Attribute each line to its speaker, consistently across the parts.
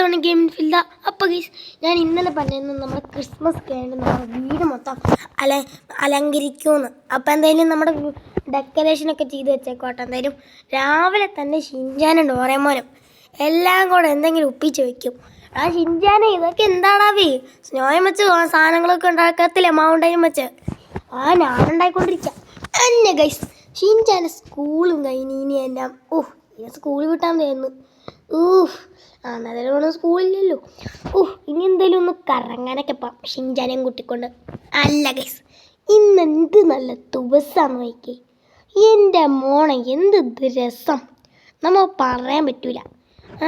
Speaker 1: Sony game ഫിൽഡ. അപ്പോൾ ഗീസ് ഞാൻ ഇന്നലെ പറഞ്ഞിരുന്നു നമ്മുടെ ക്രിസ്മസ് കഴിഞ്ഞ് നമ്മുടെ വീട് മൊത്തം അല അലങ്കരിക്കുമെന്ന് അപ്പോൾ എന്തായാലും നമ്മുടെ ഡെക്കറേഷനൊക്കെ ചെയ്ത് വെച്ചേക്കോട്ടെ എന്തായാലും രാവിലെ തന്നെ ഷിൻജാനും ഡോറേമോനും എല്ലാം കൂടെ എന്തെങ്കിലും ഒപ്പിച്ച് വെക്കും. ആ ഷിൻജാനെ ഇതൊക്കെ എന്താടാവേ സ്നോയം വെച്ച് സാധനങ്ങളൊക്കെ ഉണ്ടാക്കത്തില്ലേ മൗണ്ടൈനും വെച്ച്? ആ ഞാൻ ഉണ്ടായിക്കൊണ്ടിരിക്കാം. എന്നെ ഗൈസ് ഷിൻജാന്റെ സ്കൂളും കഴിഞ്ഞ് ഇനി എന്റെ ഇനി സ്കൂളിൽ വിട്ടാൻ തരുന്നു ഊഹ് ആ എന്നാലും സ്കൂളില്ലല്ലോ. ഊഹ് ഇനി എന്തേലും ഒന്ന് കറങ്ങാനൊക്കെ പോവാം. ഷിൻജാനെയും കൂട്ടിക്കൊണ്ട്. അല്ല ഗൈസ് ഇന്ന് എന്ത് നല്ല ദിവസമാണ് നോക്കി എന്റെ മോനെ എന്ത് രസം. നമ്മൾ പറയാൻ പറ്റൂല.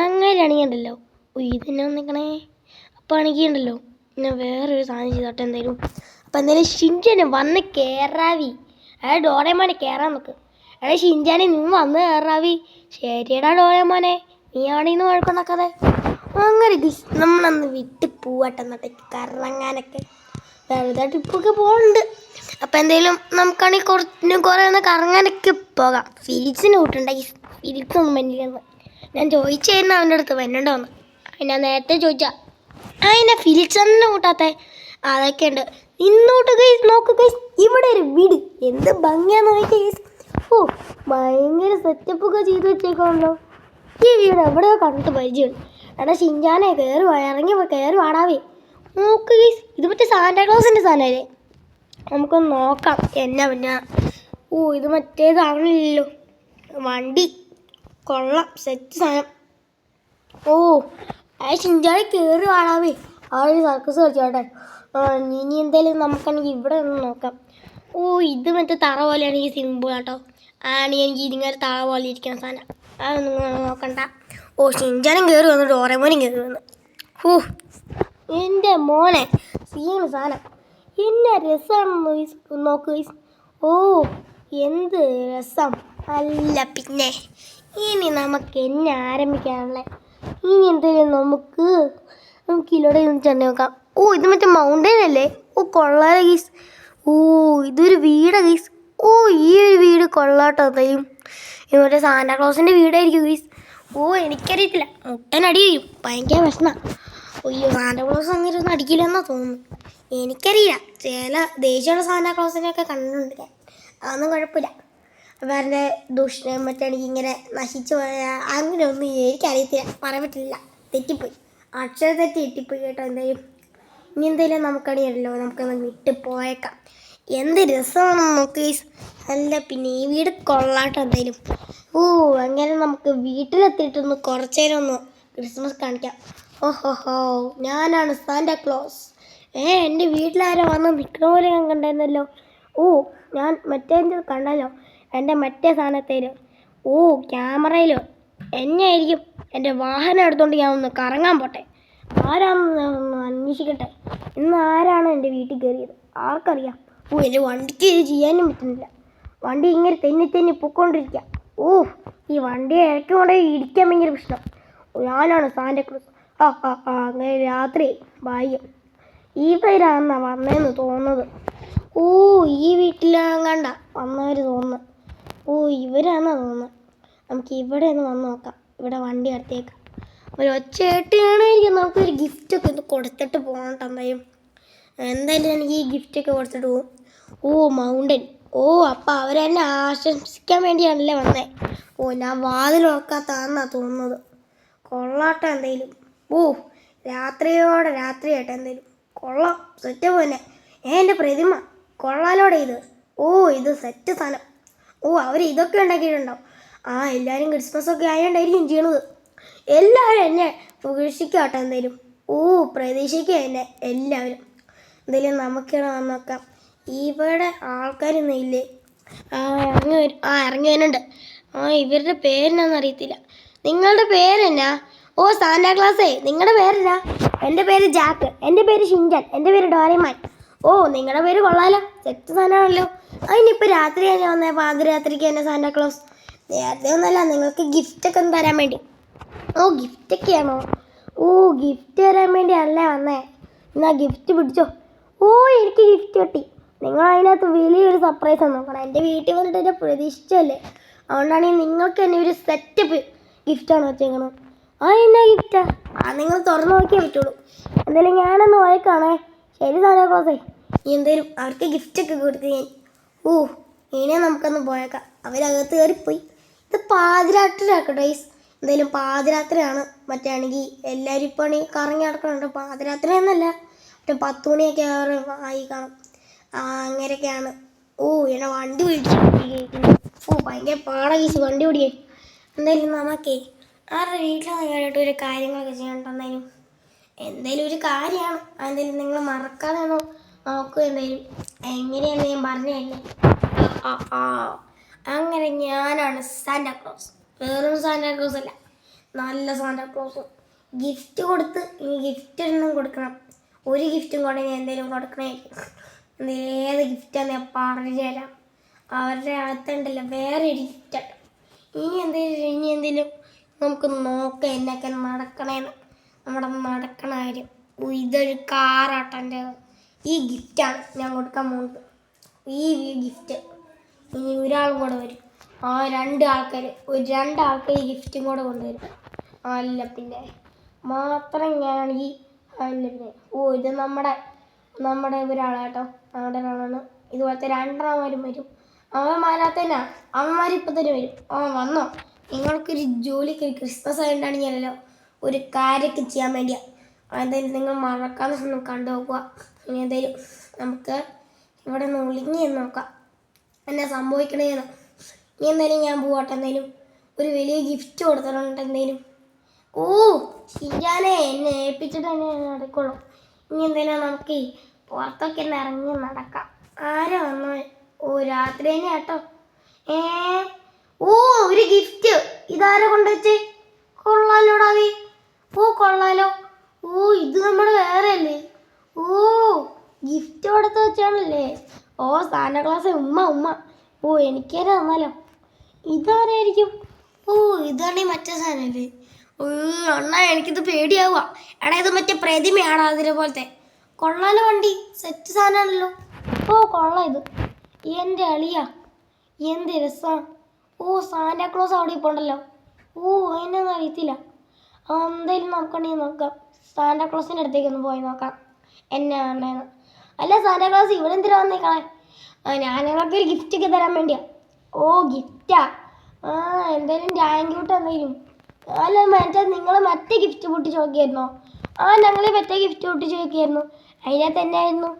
Speaker 1: അങ്ങനെയാണെങ്കിൽ ഉണ്ടല്ലോ ഇതിനെ വന്നിക്കണേ അപ്പോൾ ആണെങ്കിൽ ഉണ്ടല്ലോ ഞാൻ വേറൊരു സാധനം ചെയ്തോട്ടെ എന്തായാലും. അപ്പം എന്തായാലും ഷിൻജാനെ വന്ന് കയറാവി അയാൾ ഡോറേമോനെ കയറാൻ നോക്ക്. എടാ ഷിഞ്ചാനെ നീ വന്ന് കയറാവി ശരിയടാ ഡോറേമോനെ. നീ വഴക്കൊന്നാക്കാതെ അങ്ങനെ നമ്മളന്ന് വിട്ട് പോവട്ടെ എന്നിട്ടേക്ക് കറങ്ങാനൊക്കെ. വെറുതെ ട്രിപ്പൊക്കെ പോകുന്നുണ്ട് അപ്പം എന്തേലും നമുക്കാണെങ്കിൽ കുറച്ച് കുറേ ഒന്ന് കറങ്ങാനൊക്കെ പോകാം. ഫിലിക്സിന് കൂട്ടുണ്ടായി ഫിലിക്സ് ഒന്നും ഞാൻ ചോദിച്ചായിരുന്നു അവന്റെ അടുത്ത് വരണ്ടോന്ന് ഞാൻ നേരത്തെ ചോദിച്ചാ അതിനെ ഫിലിക്സ് തന്നെ കൂട്ടാത്ത. അതൊക്കെ ഉണ്ട് ഇന്നോട്ട് ഗൈസ് നോക്ക് ഇവിടെ ഒരു വീട്. എന്ത് ഭംഗിയാന്ന് നോക്കി ഗൈസ്. ഓ ഭയങ്കര സെറ്റപ്പൊക്കെ ചെയ്ത് വെച്ചേക്കാണല്ലോ ഈ വീട് എവിടെയോ കണ്ടിട്ട് പരിചയമുണ്ട് എടാ ഷിഞ്ചാനെ കയറി ഇറങ്ങി കയറി വാടാവേ നോക്ക് ഗൈസ് ഇത് മറ്റേ സാന്റാക്ലോസിന്റെ സാധനമല്ലേ? നമുക്കൊന്ന് നോക്കാം. എന്നാ പിന്നെ? ഓ ഇത് മറ്റേതാവണില്ലല്ലോ വണ്ടി. കൊള്ളാം സെറ്റ് സാധനം. ഓ ആ ഷിഞ്ചാനെ കയറി വാടാവേ ഒരു സർക്കസ് കളിച്ചോട്ടെ. ഇനി എന്തായാലും നമുക്കാണെങ്കിൽ ഇവിടെ ഒന്ന് നോക്കാം. ഓ ഇത് മറ്റേ തറ പോലെയാണെങ്കിൽ സിമ്പിൾ കേട്ടോ ആണെങ്കിൽ എനിക്ക് ഇതിങ്ങനെ തറ പോലെ ഇരിക്കുന്ന സാധനം. അതൊന്നും നിങ്ങൾ നോക്കണ്ട. ഓ ഷിഞ്ചാനും കയറി വന്നു ഡോറേമോനും കയറി വന്നു. ഹൂ. എന്റെ മോനെ സീൻ സാധനം. എന്നെ രസമാണെന്ന് നോക്ക്. ഓ എന്ത് രസം. അല്ല പിന്നെ ഇനി നമുക്ക് എന്നെ ആരംഭിക്കാനുള്ള. ഇനി എന്തെങ്കിലും നമുക്ക് നമുക്ക് ഇതിലൂടെ ഒന്ന് ചെന്ന് നോക്കാം. ഓ ഇത് മറ്റേ മൗണ്ടൻ അല്ലേ? ഓ കൊള്ളാല ഗീസ്. ഓ ഇതൊരു വീടാ ഗീസ്. ഓ ഈ ഒരു വീട് കൊള്ളാട്ടോ എന്തായാലും ഇത് മറ്റേ സാന്റാക്ലോസിന്റെ വീടായിരിക്കും ഗീസ് ഓ എനിക്കറിയത്തില്ല. മുട്ടനടി ചെയ്യും ഭയങ്കര പ്രശ്നമാണ് അയ്യോ സാന്റാക്ലോസ് അങ്ങനെ ഒന്നും തോന്നുന്നു. എനിക്കറിയില്ല. ചില ദേഷ്യമുള്ള സാന്റാക്ലോസിനെയൊക്കെ കണ്ടിട്ടുണ്ട് ഞാൻ. അതൊന്നും കുഴപ്പമില്ല. അവരുടെ ദുഷ്ട മറ്റാണെങ്കിൽ ഇങ്ങനെ നശിച്ചു പോയ അങ്ങനെയൊന്നും എനിക്കറിയത്തില്ല. പറ്റില്ല. തെറ്റിപ്പോയി. അക്ഷര തെറ്റി തെറ്റിപ്പോയി കേട്ടോ എന്തായാലും. ഇനി എന്തായാലും നമുക്കറിയാമല്ലോ നമുക്കൊന്ന് വിട്ടു പോയേക്കാം എന്ത് രസമാണ് നമുക്ക്. അല്ല പിന്നെ ഈ വീട് കൊള്ളാട്ടോ എന്തായാലും. ഓ അങ്ങനെ നമുക്ക് വീട്ടിലെത്തിയിട്ടൊന്ന് കുറച്ച് നേരം ഒന്ന് ക്രിസ്മസ് കാണിക്കാം. ഓഹോഹോ ഞാനാണ് സാന്റാ ക്ലോസ്. ഏ എന്റെ വീട്ടിലാരോ വന്ന് നിൽക്കുന്ന പോലെ ഞാൻ കണ്ടായിരുന്നല്ലോ. ഓ ഞാൻ മറ്റേ കണ്ടല്ലോ. എന്റെ മറ്റേ സാധനത്തേലും ഓ ക്യാമറയിലോ? എന്നെ ആയിരിക്കും എന്റെ വാഹനം എടുത്തുകൊണ്ട് ഞാൻ ഒന്ന് കറങ്ങാൻ പോട്ടെ. ആരാണെന്ന് അന്വേഷിക്കട്ടെ. ഇന്ന് ആരാണ് എന്റെ വീട്ടിൽ കയറിയത്? ആർക്കറിയാം. ഓ വണ്ടിക്ക് ഇത് ചെയ്യാനും പറ്റുന്നില്ല. വണ്ടി ഇങ്ങനെ തെന്നി തെന്നി പൊക്കോണ്ടിരിക്കുക ഓ ഈ വണ്ടി ഇടയ്ക്ക് കൊണ്ട് ഇടിക്കാൻ ഭയങ്കര പ്രശ്നം. ഞാനാണ് സാന്റക്രൂസ് ആ ആ ആ അങ്ങനെ രാത്രി ഭാഗ്യം. ഈ പേരാണെന്നാ വന്നതെന്ന് തോന്നുന്നത്. ഓ ഈ വീട്ടിലാകണ്ട വന്നവർ തോന്നുന്നു. ഓ ഇവരാണെന്നാ തോന്നുന്നത് നമുക്ക് ഇവിടെ ഒന്ന് വന്ന് നോക്കാം. ഇവിടെ വണ്ടി അടുത്തേക്കാം. ഒരു ഒച്ചയായിട്ടാണെങ്കിൽ നമുക്കൊരു ഗിഫ്റ്റൊക്കെ ഒന്ന് കൊടുത്തിട്ട് പോകണം തന്നെയും എന്തായാലും എനിക്ക് ഈ ഗിഫ്റ്റൊക്കെ കൊടുത്തിട്ട് പോകും ഓ മൗണ്ടൻ ഓ അപ്പം അവരെന്നെ ആശംസിക്കാൻ വേണ്ടിയാണല്ലേ വന്നേ. ഓ ഞാൻ വാതിൽ നോക്കാത്താന്നാ തോന്നുന്നത്. കൊള്ളാട്ട എന്തേലും. ഓ രാത്രിയോടെ രാത്രിയായിട്ട് എന്തേലും. കൊള്ളാം സെറ്റ് ഏ എന്റെ പ്രതിമ. കൊള്ളാലോടെ ഇത്. ഓ ഇത് സെറ്റ് സാധനം. ഓ അവർ ഇതൊക്കെ ഉണ്ടാക്കിയിട്ടുണ്ടാവും. ആ എല്ലാവരും ക്രിസ്മസ് ഒക്കെ ആയതുകൊണ്ടായിരിക്കും ചെയ്യണത്. എല്ലാവരും എന്നെ പ്രതീക്ഷിക്കാട്ടെ എന്തേലും. ഓ പ്രതീക്ഷിക്കുക എന്നെ എല്ലാവരും. എന്തെങ്കിലും നമുക്കിടെ വന്ന് നോക്കാം ഇവിടെ ആൾക്കാരൊന്നും ഇല്ലേ? ആ ഇറങ്ങി വരും. ആ ഇറങ്ങി വരുന്നുണ്ട്. ആ ഇവരുടെ പേരെന്നാന്ന് അറിയത്തില്ല. നിങ്ങളുടെ പേരെന്നാ? ഓ സാന്റാ ക്ലാസ്സേ നിങ്ങളുടെ പേരെന്നാ? എന്റെ പേര് ജാക്ക്. എന്റെ പേര് ഷിൻജാൻ എന്റെ പേര് ഡോറിമാൻ. ഓ നിങ്ങളുടെ പേര് കൊള്ളാലോ. സെറ്റ് സാധനമാണല്ലോ. അതിനിപ്പോൾ രാത്രി തന്നെ വന്ന. പാതിരാത്രിക്ക് തന്നെ സാന്റാ ക്ലോസ്. നേരത്തെ ഒന്നല്ല നിങ്ങൾക്ക് ഗിഫ്റ്റൊക്കെ ഒന്ന് തരാൻ വേണ്ടി. ഓ ഗിഫ്റ്റൊക്കെയാണോ ഓ ഗിഫ്റ്റ് തരാൻ വേണ്ടിയല്ലേ വന്നേ. എന്നാ ഗിഫ്റ്റ് പിടിച്ചോ. ഓ എനിക്ക് ഗിഫ്റ്റ് കിട്ടി. നിങ്ങൾ അതിനകത്ത് വലിയൊരു സർപ്രൈസ് നോക്കണം എന്റെ വീട്ടിൽ വന്നിട്ട് എന്നെ പ്രതീക്ഷിച്ചല്ലേ അതുകൊണ്ടാണ് നിങ്ങൾക്ക് തന്നെ ഒരു സെറ്റപ്പ് ഗിഫ്റ്റാണ് വെച്ചേക്കണത്. ആ എന്നാ ഗിഫ്റ്റാ ആ? നിങ്ങൾ തുറന്നു നോക്കിയേ പറ്റുള്ളൂ. എന്തായാലും ഞാനൊന്ന് പോയേക്കാണേ ശരി സാറേ ക്ലോസേ. എന്തായാലും അവർക്ക് ഗിഫ്റ്റൊക്കെ കൊടുത്ത് ഞാൻ ഓ ഇനി നമുക്കൊന്ന് പോയേക്കാം. അവരകത്ത് കയറിപ്പോയി. ഇത് പാതിരാത്രിയാക്കട്ടെ ഗൈസ് എന്തായാലും പാതിരാത്രിയാണ്. മറ്റാണെങ്കിൽ എല്ലാവരും ഇപ്പോൾ ആണെങ്കിൽ കറങ്ങി നടക്കണുണ്ട്. പാതിരാത്രി എന്നല്ല. മറ്റേ പത്ത് മണിയൊക്കെ ആയി കാണും. അങ്ങനെയൊക്കെയാണ്. ഓ എന്നെ വണ്ടി പിടിച്ചു ഓ ഭയങ്കര പാടാ ഗീസ് വണ്ടി ഓടിയേ. എന്തായാലും നമുക്കേ ആരുടെ വീട്ടിലായിട്ട് ഒരു കാര്യങ്ങളൊക്കെ ചെയ്യണ്ട എന്തായാലും? ഒരു കാര്യമാണ്. എന്തായാലും നിങ്ങൾ മറക്കാതെ ഒന്ന് നോക്കുക എന്തായാലും. എങ്ങനെയാണെന്ന് ഞാൻ ആ. അങ്ങനെ ഞാനാണ് സാന്റാക്ലോസ് വേറൊരു സാന്റാക്ലോസ് അല്ല. നല്ല സാന്റാക്ലോസ് ഗിഫ്റ്റ് കൊടുത്ത് ഇനി ഗിഫ്റ്റ് ഒന്നും കൊടുക്കണം. ഒരു ഗിഫ്റ്റും കൂടെ ഞാൻ എന്തെങ്കിലും എന്തേലും ഏത് ഗിഫ്റ്റാന്ന് ഞാൻ പറഞ്ഞു തരാം. അവരുടെ അകത്തുണ്ടല്ലോ വേറെ ഒരു ഗിഫ്റ്റാണ് ഇനി എന്തെങ്കിലും ഇനി എന്തെങ്കിലും നമുക്ക് നോക്കാം എന്നൊക്കെ നടക്കണേന്ന്. നമ്മുടെ നടക്കണ കാര്യം. ഇതൊരു കാറാട്ടന്റെ ഈ ഗിഫ്റ്റാണ് ഞാൻ കൊടുക്കാൻ പോകുന്നത്. ഈ ഗിഫ്റ്റ് ഇനി ഒരാളും കൂടെ വരും. ആ രണ്ട് ആൾക്കാർ ഒരു രണ്ടാൾക്കാർ ഈ ഗിഫ്റ്റും കൂടെ കൊണ്ടുവരും. അല്ല പിന്നെ മാത്രം ഞാൻ ഈ അല്ല പിന്നെ ഓ ഇത് നമ്മുടെ നമ്മുടെ ഒരാളാട്ടോ നമ്മുടെ ഒരാളാണ്. ഇതുപോലത്തെ രണ്ടെണ്ണമാരും വരും. അവന്മാരകത്ത് തന്നെ. അവന്മാർ ഇപ്പം തന്നെ വരും. ആ വന്നോ? നിങ്ങൾക്കൊരു ജോലിക്ക് ഒരു ക്രിസ്മസ് ആയിട്ടാണെങ്കിലല്ലോ ഒരു കാര്യമൊക്കെ ചെയ്യാൻ വേണ്ടിയാ. അതെന്തായാലും നിങ്ങൾ മറക്കാതെ ഒന്ന് കണ്ടു നോക്കുക എന്തായാലും നമുക്ക് ഇവിടെ നിന്ന് ഒളിഞ്ഞ് ചെന്ന് നോക്കാം. എന്നാ സംഭവിക്കണേന്ന് ഇനി എന്തായാലും ഞാൻ പോവാട്ടെ എന്തായാലും. ഒരു വലിയ ഗിഫ്റ്റ് കൊടുത്തിട്ടുണ്ട് എന്തായാലും. ഓ ശരിയാനേ എന്നെ ഏൽപ്പിച്ചിട്ട് തന്നെ ഞാൻ നടക്കുള്ളൂ. ഇനി എന്തിനാ നമുക്ക് പുറത്തൊക്കെ ഒന്ന് ഇറങ്ങി നടക്കാം? ആരാ വന്നു ഓ രാത്രി തന്നെ കേട്ടോ ഏ? ഓ ഒരു ഗിഫ്റ്റ് ഇതാരാ കൊണ്ടുവച്ചേ? കൊള്ളാലോടാവി ഓ കൊള്ളാലോ. ഓ ഇത് നമ്മുടെ വേറെ അല്ലേ ഓ ഗിഫ്റ്റ് കൊടുത്ത് വെച്ചാണല്ലേ ഓ സാന സാന്റാക്ലാസ് ഉമ്മ ഉമ്മ. ഓ എനിക്കേരെ തന്നെ തന്നാലോ. ഇതാരായിരിക്കും? ഓ ഈ മറ്റേ സാധനമല്ലേ അണ്ണാ എനിക്കിത് പേടിയാവുക. എടാ ഇത് മറ്റേ പ്രതിമയാണ് അതിനെ പോലത്തെ. കൊള്ളാലോ വണ്ടി സെറ്റ് സാധനമാണല്ലോ. ഓ കൊള്ളാം ഇത്. എന്റെ അളിയ എന്ത് രസം. ഓ സാന്റാക്ലോസ് അവിടെ ഇപ്പോണ്ടല്ലോ. ഓ അതിനൊന്നും അറിയത്തില്ല. എന്തായാലും നമുക്കുണ്ടെങ്കിൽ നോക്കാം. സാന്റാക്ലോസിന്റെ അടുത്തേക്ക് ഒന്ന് പോയി നോക്കാം. എന്നെ അണ്ണേന്ന്. അല്ല സാന്റാക്ലോസ് ഇവിടെ എന്തിനാ വന്നേക്കാളെ ഞാൻ ഞങ്ങൾക്ക് ഒരു ഗിഫ്റ്റ് ഒക്കെ തരാൻ വേണ്ടിയാ. ഓ ഗിഫ്റ്റാ ആ? എന്തായാലും ടാങ്ക് വിട്ട് എന്തായാലും. അല്ല മറ്റേ നിങ്ങൾ മറ്റേ ഗിഫ്റ്റ് പൊട്ടിച്ച് നോക്കിയായിരുന്നോ ആ ഞങ്ങൾ മറ്റേ ഗിഫ്റ്റ് പൊട്ടിച്ച് നോക്കിയായിരുന്നു അതിനകത്ത് തന്നെയായിരുന്നു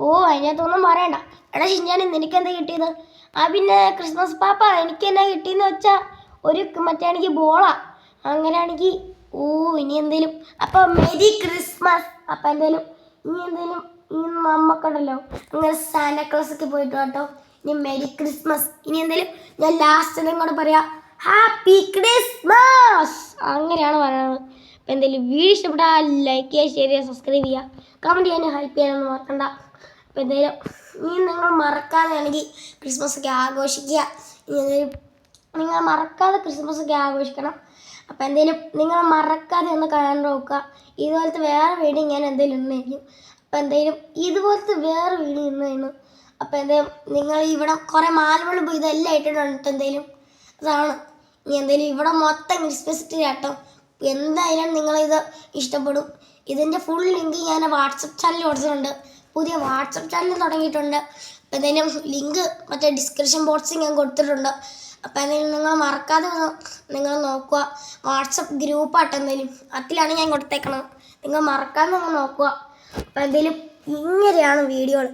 Speaker 1: ഓ അതിനകത്തൊന്നും പറയണ്ട. എടാ ഷിഞ്ഞാൻ നിനക്ക് എന്താ കിട്ടിയത്? ആ പിന്നെ ക്രിസ്മസ് പാപ്പ എനിക്ക് എന്നാ കിട്ടിയെന്ന് വെച്ചാൽ ഒരു മറ്റേ ആണെങ്കിൽ ബോളാ. അങ്ങനെയാണെങ്കിൽ ഓ ഇനി എന്തേലും. അപ്പൊ മെരി ക്രിസ്മസ്. അപ്പൊ എന്തേലും? ഇനി എന്തേലും? ഇനി നമ്മക്കുണ്ടല്ലോ അങ്ങനെ സാന്റാക്ലോസൊക്കെ പോയിട്ട് കേട്ടോ ഇനി മെരി ക്രിസ്മസ്. ഇനി എന്തേലും? ഞാൻ ലാസ്റ്റ് കൂടെ പറയാം. ഹാപ്പി ക്രിസ്മസ് അങ്ങനെയാണ് പറയുന്നത്. അപ്പം എന്തെങ്കിലും വീഡിയോ ഇഷ്ടപ്പെട്ടാൽ ലൈക്ക് ചെയ്യുക ഷെയർ ചെയ്യുക സബ്സ്ക്രൈബ് ചെയ്യുക. കമന്റ് ചെയ്യാനും ഹെൽപ്പ് ചെയ്യാനൊന്നും മറക്കണ്ട. അപ്പം എന്തെങ്കിലും ഇനി നിങ്ങൾ മറക്കാതെയാണെങ്കിൽ ക്രിസ്മസ് ഒക്കെ ആഘോഷിക്കുക. ഇനി എന്തെങ്കിലും നിങ്ങൾ മറക്കാതെ ക്രിസ്മസ് ഒക്കെ ആഘോഷിക്കണം. അപ്പോൾ എന്തെങ്കിലും നിങ്ങൾ മറക്കാതെ ഒന്ന് കാണാൻ നോക്കുക. ഇതുപോലത്തെ വേറെ വീഡിയോ ഞാൻ എന്തെങ്കിലും ഉണ്ടായിരിക്കും അപ്പോൾ എന്തെങ്കിലും ഇതുപോലത്തെ വേറെ വീഡിയോ ഇന്നായിരുന്നു അപ്പോൾ എന്തെങ്കിലും നിങ്ങൾ ഇവിടെ കുറേ മാലവെള്ളം ഇതെല്ലാം ഇട്ടിട്ടുണ്ട്. എന്തെങ്കിലും അതാണ് ഇനി എന്തെങ്കിലും ഇവിടെ മൊത്തം ക്രിസ്മസ് ട്രീ ആട്ടോ. എന്തായാലും നിങ്ങളിത് ഇഷ്ടപ്പെടും. ഇതിന്റെ ഫുൾ ലിങ്ക് ഞാൻ വാട്സപ്പ് ചാനൽ കൊടുത്തിട്ടുണ്ട്. പുതിയ വാട്സപ്പ് ചാനൽ തുടങ്ങിയിട്ടുണ്ട്. അപ്പോൾ എന്തെങ്കിലും ലിങ്ക് മറ്റേ ഡിസ്ക്രിപ്ഷൻ ബോക്സിൽ ഞാൻ കൊടുത്തിട്ടുണ്ട്. അപ്പോൾ എന്തെങ്കിലും നിങ്ങൾ മറക്കാതെ നിങ്ങൾ നോക്കുക. വാട്സപ്പ് ഗ്രൂപ്പായിട്ട് എന്തെങ്കിലും അതിലാണ് ഞാൻ കൊടുത്തേക്കണത്. നിങ്ങൾ മറക്കാതെ നിങ്ങൾ നോക്കുക. അപ്പോൾ എന്തെങ്കിലും ഇങ്ങനെയാണ് വീഡിയോകൾ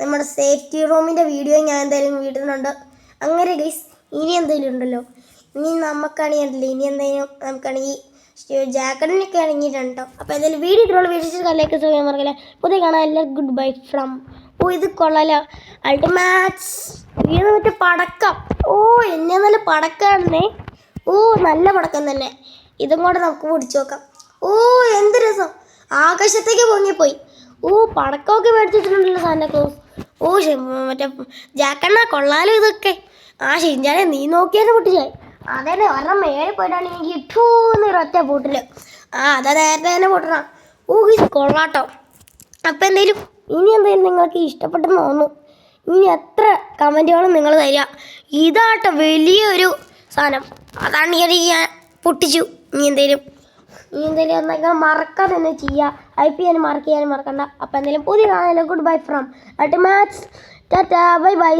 Speaker 1: നമ്മുടെ സേഫ്റ്റി റൂമിന്റെ വീഡിയോ ഞാൻ എന്തായാലും വീടുന്നുണ്ട് അങ്ങനെ ഗൈസ് ഇനി എന്തെങ്കിലും ഉണ്ടല്ലോ. ഇനി നമുക്കാണെങ്കിൽ ഇനി എന്തെങ്കിലും നമുക്കാണെങ്കിൽ ജാക്കറ്റിനൊക്കെ ഇറങ്ങിയിട്ടുണ്ടോ? അപ്പോൾ എന്തായാലും വീഡിയോ ഇട്ടുള്ള വീഡിയോ കല്ലേക്ക് ചെയ്യാൻ മറക്കില്ല. പുതിയ കാണാൻ എല്ലാം ഗുഡ് ബൈ ഫ്രം ഓ ഇത് കൊള്ളാലോ. അൾട്ടിമാച്ച് വീട് മറ്റേ പടക്കം. ഓ എന്നെ നല്ല പടക്കാണെന്നേ. ഓ നല്ല പടക്കം തന്നെ. ഇതും കൂടെ നമുക്ക് പിടിച്ചു നോക്കാം. ഓ എന്ത് രസം. ആകാശത്തേക്ക് പൊങ്ങിപ്പോയി. ഓ പടക്കമൊക്കെ മേടിച്ചിട്ടുണ്ടല്ലോ സാന്റാക്ലോസ് ഓ ശ- മറ്റേ ജാക്കണ്ണ കൊള്ളാലോ ഇതൊക്കെ. ആ ഷിഞ്ചാനെ നീ നോക്കിയാലും പൊട്ടിച്ചായി അതന്നെ ഒരെണ്ണം മേലെ പോയിട്ടാണെങ്കിൽ ഇട്ടൂന്ന് ഒറ്റ പൂട്ടിൽ ആ അതാ നേരത്തെ തന്നെ പൊട്ടണം. ഇത് കൊള്ളാട്ടോ. അപ്പം എന്തേലും ഇനി എന്തെങ്കിലും നിങ്ങൾക്ക് ഇഷ്ടപ്പെട്ടെന്ന് തോന്നുന്നു. ഇനി എത്ര കമന്റുകളും നിങ്ങൾ തരിക. ഇതാട്ട വലിയൊരു സാധനം. അതാണ് ഈ ഞാൻ പൊട്ടിച്ചു. ഇനി എന്തേലും ഈ എന്തെങ്കിലും ഒന്നൊക്കെ മറക്കാതെ തന്നെ ചെയ്യുക. ഐ ചെയ്യാനും മാർക്ക് മറക്കണ്ട. അപ്പം എന്തെങ്കിലും പുതിയ കാണാനും good bye from at maths tata bye bye